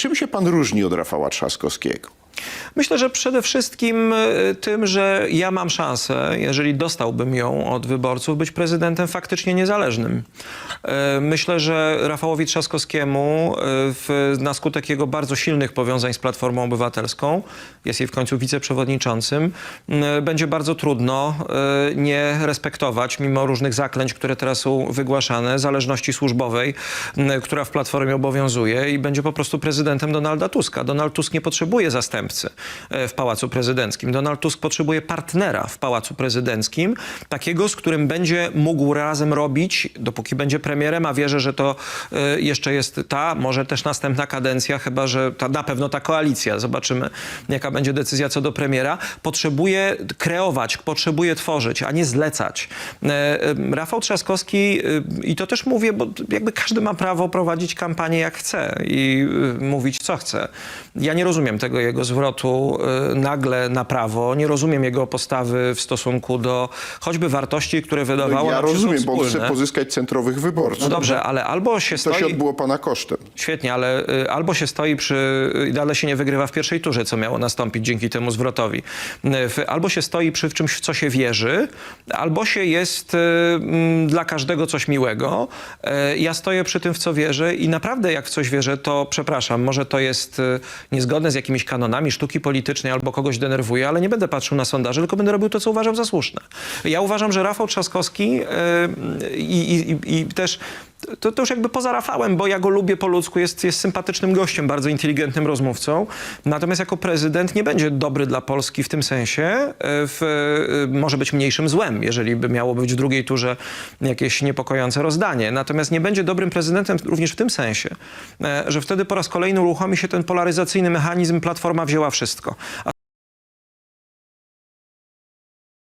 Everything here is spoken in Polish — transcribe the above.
Czym się pan różni od Rafała Trzaskowskiego? Myślę, że przede wszystkim y, tym, że ja mam szansę, jeżeli dostałbym ją od wyborców, być prezydentem faktycznie niezależnym. Y, Myślę, że Rafałowi Trzaskowskiemu y, w, na skutek jego bardzo silnych powiązań z Platformą Obywatelską, jest jej w końcu wiceprzewodniczącym, będzie bardzo trudno nie respektować, mimo różnych zaklęć, które teraz są wygłaszane, zależności służbowej, która w Platformie obowiązuje i będzie po prostu prezydentem Donalda Tuska. Donald Tusk nie potrzebuje e, w Pałacu Prezydenckim. Donald Tusk potrzebuje partnera w Pałacu Prezydenckim, takiego, z którym będzie mógł razem robić, dopóki będzie premierem, a wierzę, że to e, jeszcze jest ta, może też następna kadencja, chyba że ta, na pewno ta koalicja. Zobaczymy, jaka będzie decyzja co do premiera. Potrzebuje kreować, potrzebuje tworzyć, a nie zlecać. E, Rafał Trzaskowski, i to też mówię, bo jakby każdy ma prawo prowadzić kampanię jak chce i mówić co chce. Ja nie rozumiem tego jego zwrotu y, nagle na prawo. Nie rozumiem jego postawy w stosunku do choćby wartości, które wydawało ja nam się są rozumiem, bo on chce pozyskać centrowych wyborców. No dobrze, ale albo się To stoi... się odbyło pana kosztem. Świetnie, ale y, albo się stoi przy, y, ale się nie wygrywa w pierwszej turze, co miało nastąpić dzięki temu zwrotowi. Y, Albo się stoi przy czymś, w co się wierzy, albo się jest mm, dla każdego coś miłego. Ja stoję przy tym, w co wierzę i naprawdę jak w coś wierzę, to przepraszam, może to jest niezgodne z jakimiś kanonami sztuki politycznej albo kogoś denerwuje, ale nie będę patrzył na sondaże, tylko będę robił to, co uważam za słuszne. Ja uważam, że Rafał Trzaskowski i, i, i też to, to już jakby poza Rafałem, bo ja go lubię po ludzku, jest, jest sympatycznym gościem, bardzo inteligentnym rozmówcą. Natomiast jako prezydent nie będzie dobry dla Polski w tym sensie. e, W, e, może być mniejszym złem, jeżeli by miało być w drugiej turze jakieś niepokojące rozdanie. Natomiast nie będzie dobrym prezydentem również w tym sensie, e, że wtedy po raz kolejny uruchomi się ten polaryzacyjny mechanizm, Platforma wzięła wszystko.